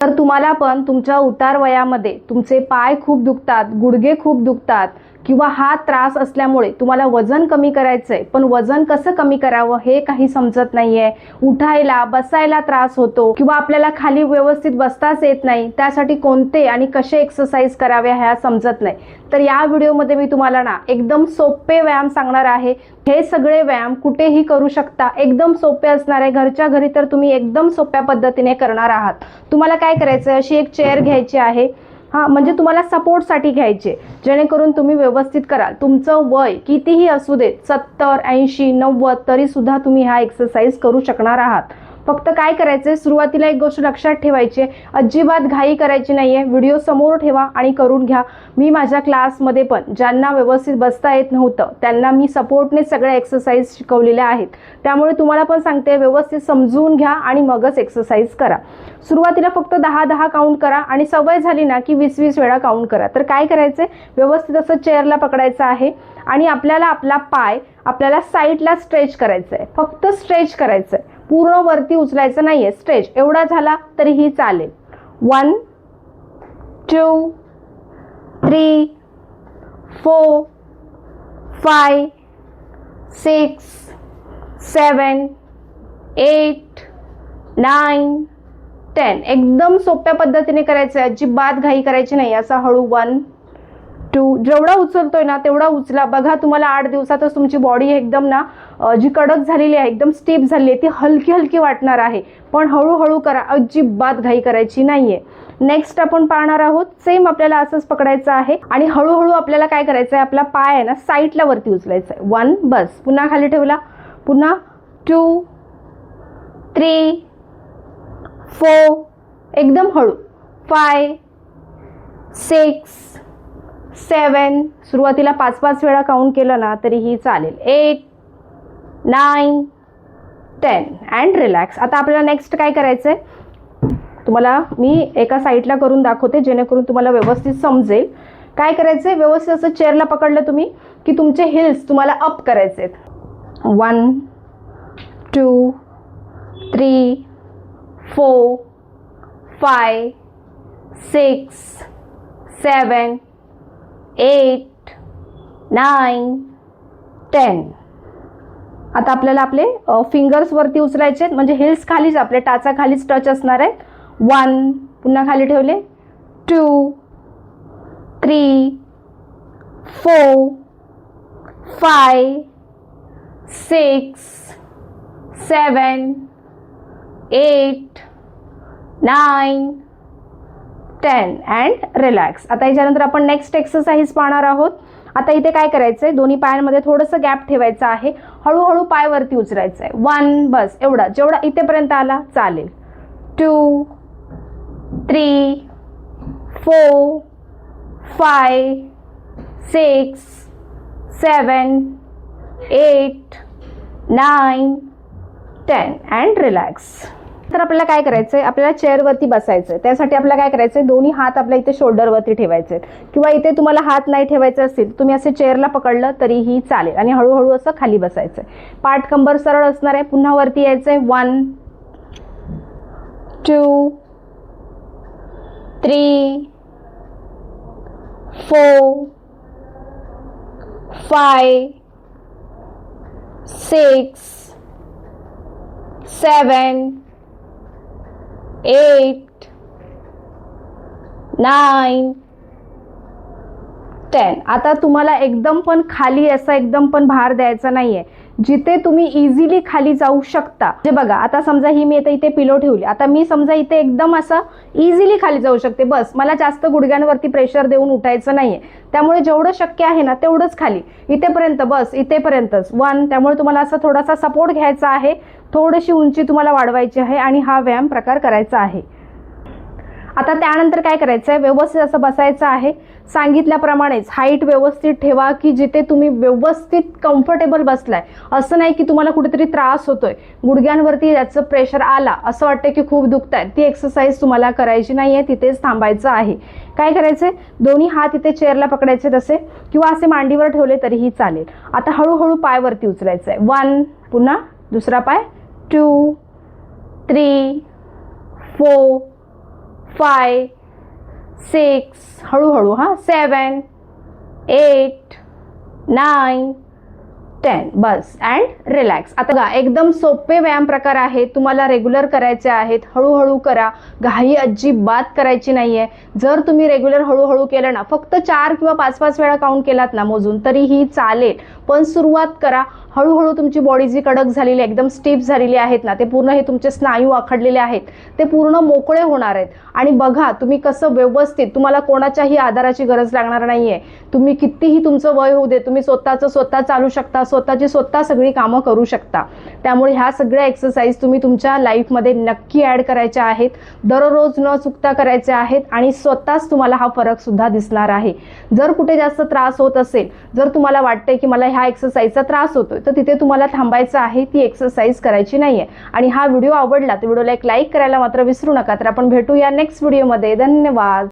तर तुम्हाला पण तुमच्या उतार वयामध्ये तुमचे पाय खूप दुखतात गुडघे खूप दुखतात किंवा हा त्रास असल्यामुळे तुम्हाला वजन कमी करायचं आहे पण वजन कसं कमी करावं हे काही समजत नाहीये. उठायला बसायला त्रास होतो किंवा आपल्याला खाली व्यवस्थित बसताच येत नाही त्यासाठी कोणते आणि कसे एक्सरसाइज करावे ह्या समजत नाही. तर या व्हिडिओमध्ये मी तुम्हाला ना एकदम सोपे व्यायाम सांगणार आहे. हे सगळे व्यायाम कुठेही करू शकता. एकदम सोपे असणार आहे घरच्या घरी तर तुम्ही एकदम सोप्या पद्धतीने करणार आहात. तुम्हाला काय करायचं अशी एक चेअर घ्यायची आहे. हां म्हणजे तुम्हाला सपोर्टसाठी घ्यायचे. जेणेकरून तुम्ही व्यवस्थित कराल. तुमचं वय कितीही असू देत सत्तर ऐंशी नव्वद तरीसुद्धा तुम्ही ह्या एक्सरसाइज करू शकणार आहात. फक्त काय करायचं सुरुवातीला एक गोष्ट लक्षात ठेवायची आहे. अजिबात घाई करायची नाही आहे व्हिडिओ समोर ठेवा आणि करून घ्या. मी माझ्या क्लासमध्ये पण ज्यांना व्यवस्थित बसता येत नव्हतं त्यांना मी सपोर्टने सगळ्या एक्सरसाइज शिकवलेल्या आहेत. त्यामुळे तुम्हाला पण सांगते व्यवस्थित समजून घ्या आणि मगच एक्सरसाइज करा. सुरुवातीला फक्त दहा दहा काउंट करा आणि सवय झाली ना की वीस वीस वेळा काउंट करा. तर काय करायचं व्यवस्थित असं चेअरला पकडायचं आहे आणि आपल्याला आपला पाय आपल्याला साईडला स्ट्रेच करायचं आहे फक्त स्ट्रेच करायचं आहे पूर्ण वरती उचलायचं नाही आहे स्ट्रेच एवढा झाला तरीही चालेल. One two three four five six seven eight nine ten एकदम सोप्या पद्धतीने करायचं आहे. अजिबात घाई करायची नाही. असा हळू वन टू जेवढा उचलतोय ना तेवढा उचला. बघा तुम्हाला आठ दिवसातच तुमची बॉडी एकदम ना जी कडक झालेली आहे एकदम स्टीप झाली आहे ती हलकी हलकी वाटणार आहे. पण हळूहळू करा अजिबात घाई करायची नाहीये. नेक्स्ट आपण पाहणार आहोत सेम आपल्याला असंच पकडायचं आहे आणि हळूहळू आपल्याला काय करायचं आहे आपला पाय आहे ना साईडला वरती उचलायचा आहे वन बस. पुन्हा खाली ठेवला. पुन्हा टू थ्री फोर एकदम हळू. फाय सिक्स सेवन सुरुवातीला पाच पाच वेळा काउंट केलं ना तरीही चालेल. Eight nine ten and relax. आता आपल्याला नेक्स्ट काय करायचं आहे तुम्हाला मी एका साईडला करून दाखवते जेणेकरून तुम्हाला व्यवस्थित समजेल. काय करायचं आहे व्यवस्थित असं चेअरला पकडलं तुम्ही की तुमचे हिल्स तुम्हाला अप करायचे आहेत one two three four five six seven eight nine ten आता आपल्याला आपले फिंगर्सवरती उचलायचे आहेत. म्हणजे हिल्स खालीच आपले टाचा खालीच टच असणार आहेत. वन पुन्हा खाली ठेवले. Two three four five six seven eight nine ten and relax आता याच्यानंतर आपण नेक्स्ट एक्सरसाइज पाहणार आहोत. आता इथे काय करायचं आहे दोन्ही पायांमध्ये थोडंसं गॅप ठेवायचं आहे. हळूहळू पाय वरती उचलायचं आहे वन बस. एवढा. जेवढा इथेपर्यंत आला चालेल. Two three four five six seven eight nine ten and relax तर आपल्याला काय करायचं आहे आपल्याला चेअरवरती बसायचं आहे त्यासाठी आपल्याला काय करायचं आहे दोन्ही हात आपल्या इथे शोल्डरवरती ठेवायचे किंवा इथे तुम्हाला हात नाही ठेवायचे असतील तुम्ही असे चेअरला पकडलं तरीही चालेल. आणि हळूहळू असं खाली बसायचं आहे पाठ कंबर सरळ असणार आहे. पुन्हा वरती यायचं आहे one two three four five six seven eight nine ten आता तुम्हाला एकदम पण खाली असा एकदम पण भार द्यायचा नाहीये. जिथे तुम्ही इझिली खाली जाऊ शकता. जे बघा आता समजा ही मी आता इथे पिलो ठेवली. आता मी समजा इथे एकदम असं इझिली खाली जाऊ शकते. बस मला जास्त गुडघ्यांवरती प्रेशर देऊन उठायचं नाहीये. त्यामुळे जेवढं शक्य आहे ना तेवढंच खाली. इथेपर्यंत बस इथेपर्यंतच. वन त्यामुळे तुम्हाला असा थोडासा सपोर्ट घ्यायचा आहे. थोडीशी उंची तुम्हाला वाढवायची आहे आणि हा व्यायाम प्रकार करायचा आहे. आता त्यानंतर काय करायचं आहे व्यवस्थित असं बसायचं आहे. सांगितल्याप्रमाणेच हाईट व्यवस्थित ठेवा की जिथे तुम्ही व्यवस्थित कम्फर्टेबल बसलाय. असं नाही की तुम्हाला कुठेतरी त्रास होतोय. गुडघ्यांवरती याचं प्रेशर आला असं वाटतं की खूप दुखत आहे ती एक्सरसाइज तुम्हाला करायची नाही आहे तिथेच थांबायचं आहे. काय करायचं दोन्ही हात इथे चेअरला पकडायचे तसे किंवा असे मांडीवर ठेवले तरीही चालेल. आता हळूहळू पायवरती उचलायचं आहे वन पुन्हा दुसरा पाय. Two three four five six हळूहळू हां सेवन एट नाईन टेन बस अँड रिलॅक्स आता बघा एकदम सोपे व्यायाम प्रकार आहेत तुम्हाला रेग्युलर करायचे आहेत हळूहळू करा. घाई अजिबात करायची नाही आहे जर तुम्ही रेग्युलर हळूहळू केलं ना फक्त चार किंवा पाच पाच वेळा काउंट केलात ना मोजून तरीही चालेल. पण सुरुवात करा. हळूहळू तुमची बॉडी जी कडक झालेली आहे एकदम स्टिफ झालेली आहेत ना ते पूर्ण हे तुमचे स्नायू आखडलेले आहेत ते पूर्ण मोकळे होणार आहेत. आणि बघा तुम्ही कसं व्यवस्थित तुम्हाला कोणाच्याही आधाराची गरज लागणार नाही आहे तुम्ही कितीही तुमचं वय होऊ दे तुम्ही स्वतःचं स्वतः चालू शकता स्वतःची स्वतः सगळी कामं करू शकता. त्यामुळे ह्या सगळ्या एक्सरसाइज तुम्ही तुमच्या लाईफमध्ये नक्की ॲड करायच्या आहेत. दररोज न चुकता करायच्या आहेत आणि स्वतःच तुम्हाला हा फरक सुद्धा दिसणार आहे. जर कुठे जास्त त्रास होत असेल जर तुम्हाला वाटतंय की मला ह्या एक्सरसाइजचा त्रास होतोय तर तिथे तुम्हाला थांबायचं आहे ती एक्सरसाइज करायची नाही आहे आणि हा व्हिडिओ आवडला तर व्हिडिओला एक लाईक करायला मात्र विसरू नका. तर आपण भेटूया नेक्स्ट व्हिडिओमध्ये धन्यवाद.